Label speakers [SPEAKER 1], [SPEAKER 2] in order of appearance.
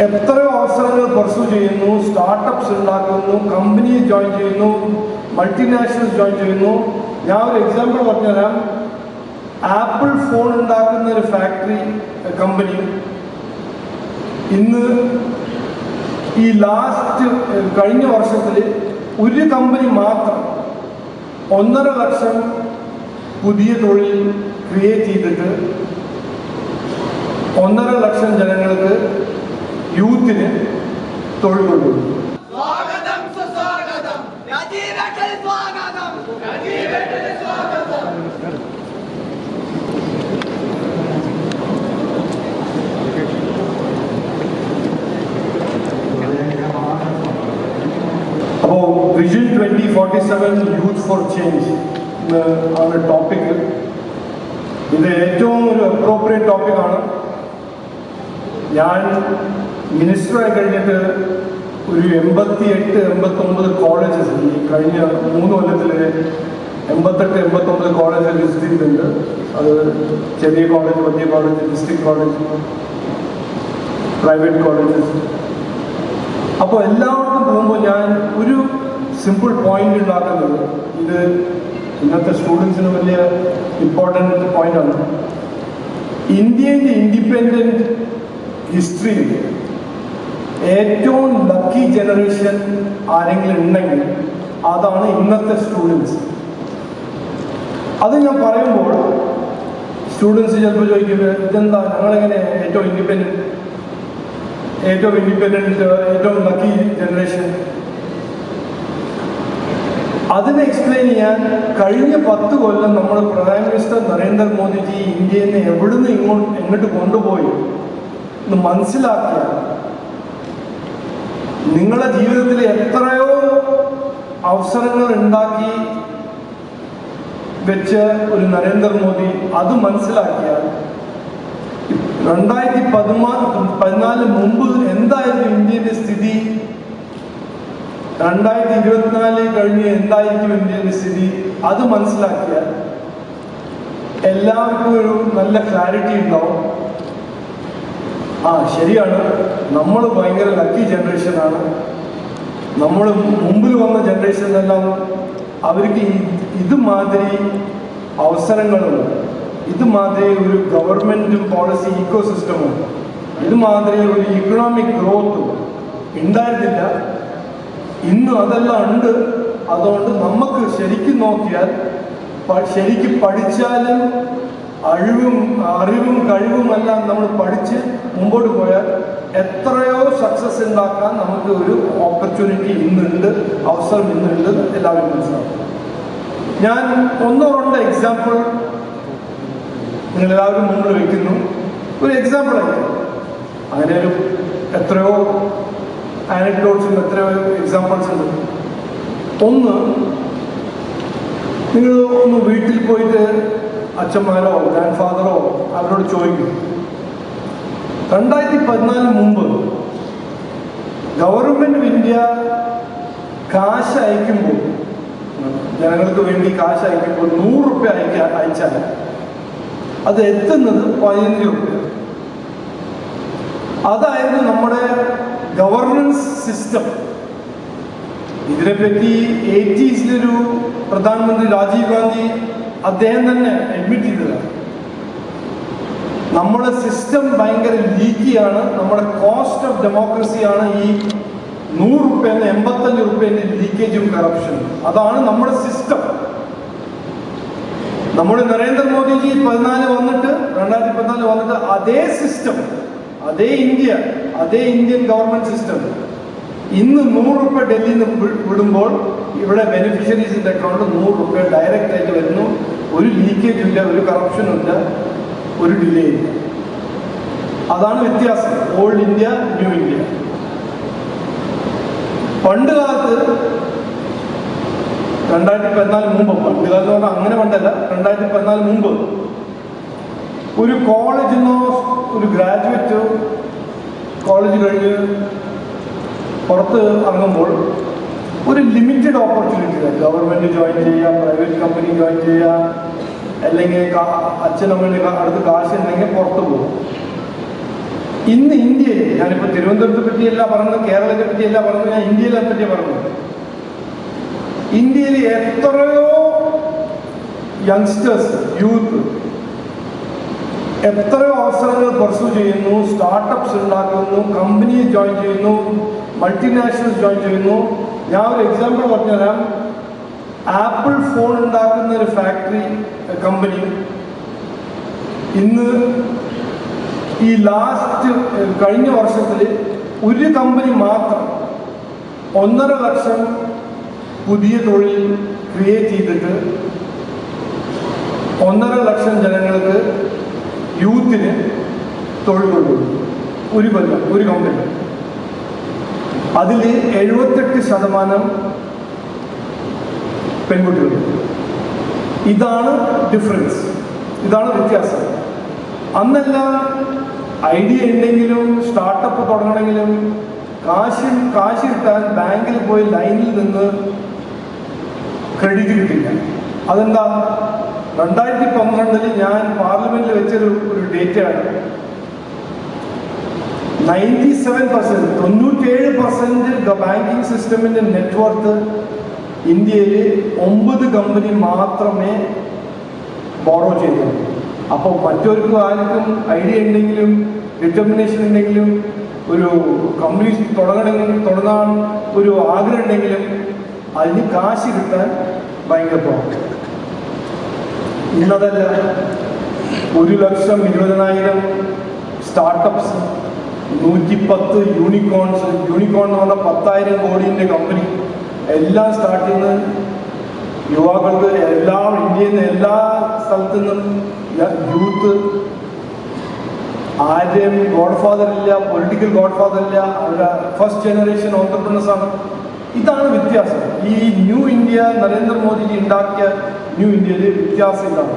[SPEAKER 1] എത്രയോ അവസരങ്ങൾ പെർസ്യൂ ചെയ്യുന്നു. സ്റ്റാർട്ടപ്സ് ഉണ്ടാക്കുന്നു. കമ്പനി ജോയിൻ ചെയ്യുന്നു. മൾട്ടിനാഷണൽസ് ജോയിൻ ചെയ്യുന്നു. ഞാൻ ഒരു എക്സാമ്പിൾ പറഞ്ഞുതരാം. ആപ്പിൾ ഫോൺ ഉണ്ടാക്കുന്ന ഒരു ഫാക്ടറി കമ്പനി ഇന്ന് ഈ ലാസ്റ്റ് കഴിഞ്ഞ വർഷത്തിൽ ഒരു കമ്പനി മാത്രം ഒന്നര ലക്ഷം പുതിയ തൊഴിൽ ക്രിയേറ്റ് ചെയ്തിട്ട് ഒന്നര ലക്ഷം ജനങ്ങൾക്ക് യൂത്തിന്
[SPEAKER 2] സ്വാഗതം
[SPEAKER 1] അപ്പോൾ vision twenty forty seven youth for change ആണ് ടോപ്പിക് ഇത് ഏറ്റവും ഒരു അപ്രോപ്രിയറ്റ് ടോപ്പിക്കാണ് ഞാൻ മിനിസ്റ്ററായി കഴിഞ്ഞിട്ട് ഒരു എൺപത്തി എട്ട് എൺപത്തൊമ്പത് കോളേജസ് ഈ കഴിഞ്ഞ മൂന്ന് കൊല്ലത്തിൽ എൺപത്തെട്ട് എൺപത്തൊമ്പത് കോളേജ് വിസിറ്റ് ചെയ്തിട്ടുണ്ട്. അത് ചെറിയ കോളേജ് വലിയ college district college private colleges അപ്പോൾ എല്ലാവർക്കും പോകുമ്പോൾ ഞാൻ ഒരു സിമ്പിൾ പോയിന്റ് ഉണ്ടാക്കുന്നത് ഇത് ഇന്നത്തെ സ്റ്റുഡൻസിന് വലിയ ഇമ്പോർട്ടന്റ് പോയിന്റാണ് ഇന്ത്യന്റെ ഇൻഡിപെൻഡന്റ് ഹിസ്റ്ററിയിൽ ഏറ്റവും ലക്കി ജനറേഷൻ ആരെങ്കിലും ഉണ്ടെങ്കിൽ അതാണ് ഇന്നത്തെ സ്റ്റുഡൻസ് അത് ഞാൻ പറയുമ്പോൾ സ്റ്റുഡൻസ് ചിലപ്പോൾ ചോദിക്കുന്നത് ഇതെന്താ? ഞങ്ങളെങ്ങനെ ഏറ്റവും ഇൻഡിപെൻഡന്റ് ഏറ്റവും ഇൻഡിപെൻഡന്റ് ഏറ്റവും ലക്കി ജനറേഷൻ അതിനെ എക്സ്പ്ലെയിൻ ചെയ്യാൻ കഴിഞ്ഞ പത്ത് കൊല്ലം നമ്മൾ പ്രധാന മിനിസ്റ്റർ നരേന്ദ്രമോദിജി ഇന്ത്യയിൽ നിന്ന് എവിടുന്ന് ഇങ്ങോട്ട് എങ്ങോട്ട് കൊണ്ടുപോയി എന്ന് മനസ്സിലാക്കിയ നിങ്ങളുടെ ജീവിതത്തിൽ എത്രയോ അവസരങ്ങൾ ഉണ്ടാക്കി വെച്ച് ഒരു നരേന്ദ്രമോദി അത് മനസ്സിലാക്കിയാൽ രണ്ടായിരത്തി പതിമാ പതിനാല് മുമ്പ് എന്തായിരുന്നു ഇന്ത്യയുടെ സ്ഥിതി? രണ്ടായിരത്തി ഇരുപത്തിനാല് കഴിഞ്ഞ് എന്തായിരിക്കും ഇന്ത്യയുടെ സ്ഥിതി? അത് മനസ്സിലാക്കിയാൽ എല്ലാവർക്കും ഒരു നല്ല ക്ലാരിറ്റി ഉണ്ടാവും. ആ ശരിയാണ്. നമ്മൾ ഭയങ്കര ലക്കി ജനറേഷനാണ് നമ്മൾ മുമ്പിൽ വന്ന ജനറേഷനെല്ലാം അവർക്ക് ഇതുമാതിരി അവസരങ്ങളും ഇതുമാതിരി ഒരു ഗവൺമെന്റ് പോളിസി ഇക്കോ സിസ്റ്റമും ഇതുമാതിരി ഒരു ഇക്കണോമിക് ഗ്രോത്തും ഉണ്ടായിരുന്നില്ല. ഇന്ന് അതെല്ലാം ഉണ്ട്. അതുകൊണ്ട് നമുക്ക് ശരിക്കും നോക്കിയാൽ ശരിക്കും പഠിച്ചാലും അഴിവും അറിവും കഴിവുമെല്ലാം നമ്മൾ പഠിച്ച് മുമ്പോട്ട് പോയാൽ എത്രയോ സക്സസ് ഉണ്ടാക്കാൻ നമുക്ക് ഒരു ഓപ്പർച്യൂണിറ്റി ഇന്നുണ്ട് അവസരം ഇന്നുണ്ട് എല്ലാവരും മനസ്സിലാക്കും. ഞാൻ ഒന്നോ രണ്ടോ എക്സാമ്പിൾ നിങ്ങളെല്ലാവരും മുമ്പിൽ വെക്കുന്നു. ഒരു എക്സാമ്പിൾ അങ്ങനെ ഒരു എത്രയോ ആനക്ഡോട്ട്സും എത്രയോ എക്സാമ്പിൾസ് ഉണ്ട്. ഒന്ന് നിങ്ങൾ ഒന്ന് വീട്ടിൽ പോയിട്ട് അച്ഛന്മാരോ ഗ്രാൻഡ് ഫാദറോ അവരോട് ചോദിക്കും. രണ്ടായിരത്തി പതിനാലിന് മുമ്പ് ഗവൺമെന്റ് ഓഫ് ഇന്ത്യ കാശ് അയക്കുമ്പോൾ ജനങ്ങൾക്ക് വേണ്ടി കാശ് അയക്കുമ്പോൾ നൂറ് റുപ്യ അയക്ക അയച്ചാൽ അത് എത്തുന്നത് പതിനഞ്ച് റുപ്യ. അതായിരുന്നു നമ്മുടെ ഗവർണൻസ് സിസ്റ്റം ഇതിനെപ്പറ്റി എയ്റ്റീസിലൊരു പ്രധാനമന്ത്രി രാജീവ് ഗാന്ധി അദ്ദേഹം തന്നെ അഡ്മിറ്റ് ചെയ്തതാണ്. നമ്മുടെ സിസ്റ്റം ഭയങ്കര ലീക്കിയാണ് നമ്മുടെ കോസ്റ്റ് ഓഫ് ഡെമോക്രസിയാണ് ഈ നൂറ് റുപ്യേന്ന് എൺപത്തഞ്ച് റുപ്യേന്റെ ലീക്കേജും കറപ്ഷനും അതാണ് നമ്മുടെ സിസ്റ്റം നമ്മുടെ നരേന്ദ്രമോദിജി പതിനാല് വന്നിട്ട് രണ്ടായിരത്തി പതിനാല് വന്നിട്ട് അതേ സിസ്റ്റം അതേ ഇന്ത്യ അതേ ഇന്ത്യൻ ഗവൺമെന്റ് സിസ്റ്റം ഇന്ന് നൂറ് റുപ്യ ഡൽഹിയിൽ നിന്ന് വിടുമ്പോൾ ഇവിടെ ബെനിഫിഷ്യറീസിന്റെ അക്കൗണ്ട് നൂറ് റുപ്യ ഡയറക്റ്റ് ആയിട്ട് വരുന്നു. ഒരു ലീക്കേജ് ഇല്ല ഒരു കറപ്ഷനും ഇല്ല ഒരു ഡിലേ ഇല്ല. അതാണ് വ്യത്യാസം. ഓൾഡ് ഇന്ത്യ ന്യൂ ഇന്ത്യ പണ്ട് കാലത്ത് രണ്ടായിരത്തി പതിനാല് മുമ്പ് പണ്ട് കാലത്ത് പറഞ്ഞാൽ അങ്ങനെ പണ്ടല്ല രണ്ടായിരത്തി പതിനാല് മുമ്പ് ഒരു കോളേജിൽ നിന്നോ ഒരു ഗ്രാജുവേറ്റോ കോളേജ് കഴിഞ്ഞ് പുറത്ത് ഇറങ്ങുമ്പോൾ ഒരു ലിമിറ്റഡ് ഓപ്പർച്യൂണിറ്റി ഗവൺമെന്റ് ജോയിൻ ചെയ്യാം പ്രൈവറ്റ് കമ്പനി ജോയിൻ ചെയ്യാം അല്ലെങ്കിൽ അച്ഛനമ്മയുടെ അടുത്ത് കാശ് ഉണ്ടെങ്കിൽ പുറത്ത് പോകും. ഇന്ന് ഇന്ത്യയിൽ ഞാനിപ്പോൾ തിരുവനന്തപുരത്തെ പറ്റിയല്ല പറഞ്ഞത് കേരളത്തെ പറ്റിയല്ല പറഞ്ഞത് ഞാൻ ഇന്ത്യയിലെ പറ്റി പറഞ്ഞത്. ഇന്ത്യയിൽ എത്രയോ യങ്സ്റ്റേഴ്സ് യൂത്ത് എത്രയോ അവസരങ്ങൾ പെർസ്യൂ ചെയ്യുന്നു. സ്റ്റാർട്ടപ്സ് ഉണ്ടാക്കുന്നു. കമ്പനിയെ ജോയിൻ ചെയ്യുന്നു. മൾട്ടിനാഷണൽസ് ജോയിൻ ചെയ്യുന്നു. ഞാൻ ഒരു എക്സാമ്പിൾ പറഞ്ഞുതരാം. ആപ്പിൾ ഫോൺ ഉണ്ടാക്കുന്ന ഒരു ഫാക്ടറി കമ്പനി ഇന്ന് ഈ ലാസ്റ്റ് കഴിഞ്ഞ വർഷത്തിൽ ഒരു കമ്പനി മാത്രം ഒന്നര ലക്ഷം പുതിയ തൊഴിൽ ക്രിയേറ്റ് ചെയ്തിട്ട് ഒന്നര ലക്ഷം ജനങ്ങൾക്ക് യൂത്തിന് തൊഴിൽ കൊണ്ടുവന്നു ഒരു കൊല്ലം ഒരു കമ്പനി അതിൽ എഴുപത്തെട്ട് ശതമാനം പെൺകുട്ടികൾ ഇതാണ് ഡിഫറൻസ് ഇതാണ് വ്യത്യാസം. അന്നെല്ലാം ഐഡിയ ഉണ്ടെങ്കിലും സ്റ്റാർട്ടപ്പ് തുടങ്ങണമെങ്കിലും കാശ് കാശ് കിട്ടാൻ ബാങ്കിൽ പോയി ലൈനിൽ നിന്ന് ക്രെഡിറ്റ് കിട്ടില്ല. അതെന്താ? രണ്ടായിരത്തി പന്ത്രണ്ടിൽ ഞാൻ പാർലമെന്റിൽ വെച്ചൊരു ഒരു ഡേറ്റയാണ് നയന്റി സെവൻ പെർസെന്റ് തൊണ്ണൂറ്റേഴ് പെർസെന്റ് ബാങ്കിങ് സിസ്റ്റമിന്റെ നെറ്റ്വർക്ക് ഇന്ത്യയിൽ ഒമ്പത് കമ്പനി മാത്രമേ ബോറോ ചെയ്യുന്നുള്ളൂ അപ്പോൾ മറ്റൊരു ആർക്കും ഐഡിയ ഉണ്ടെങ്കിലും ഡിറ്റർമിനേഷൻ ഉണ്ടെങ്കിലും ഒരു കമ്പനി തുടങ്ങണമെങ്കിൽ തുടങ്ങാൻ ഒരു ആഗ്രഹം ഉണ്ടെങ്കിലും അതിന് കാശ് കിട്ടാൻ ഭയങ്കര പ്രോബ്ലം ഇന്നതല്ല ഒരു ലക്ഷം ഇരുപതിനായിരം സ്റ്റാർട്ടപ്സ് നൂറ്റിപ്പത്ത് യൂണിക്കോൺസ്. യൂണിക്കോൺ എന്ന് പറഞ്ഞാൽ പത്തായിരം കോടിന്റെ കമ്പനി എല്ലാം സ്റ്റാർട്ട് ചെയ്യുന്നത് യുവാക്കൾക്ക് എല്ലാ ഇന്ത്യയിൽ നിന്ന് എല്ലാ സ്ഥലത്തു നിന്നും യൂത്ത് ആരുടെയും ഗോഡ് ഫാദർ ഇല്ല പൊളിറ്റിക്കൽ ഗോഡ് ഫാദർ ഇല്ല അവരുടെ ഫസ്റ്റ് ജനറേഷൻ ഓണ്ടർപ്രണേഴ്സ് ആണ്. ഇതാണ് വ്യത്യാസം. ഈ ന്യൂ ഇന്ത്യ നരേന്ദ്രമോദിജി ഉണ്ടാക്കിയ ന്യൂ ഇന്ത്യയിൽ വ്യത്യാസം ഇതാണ്.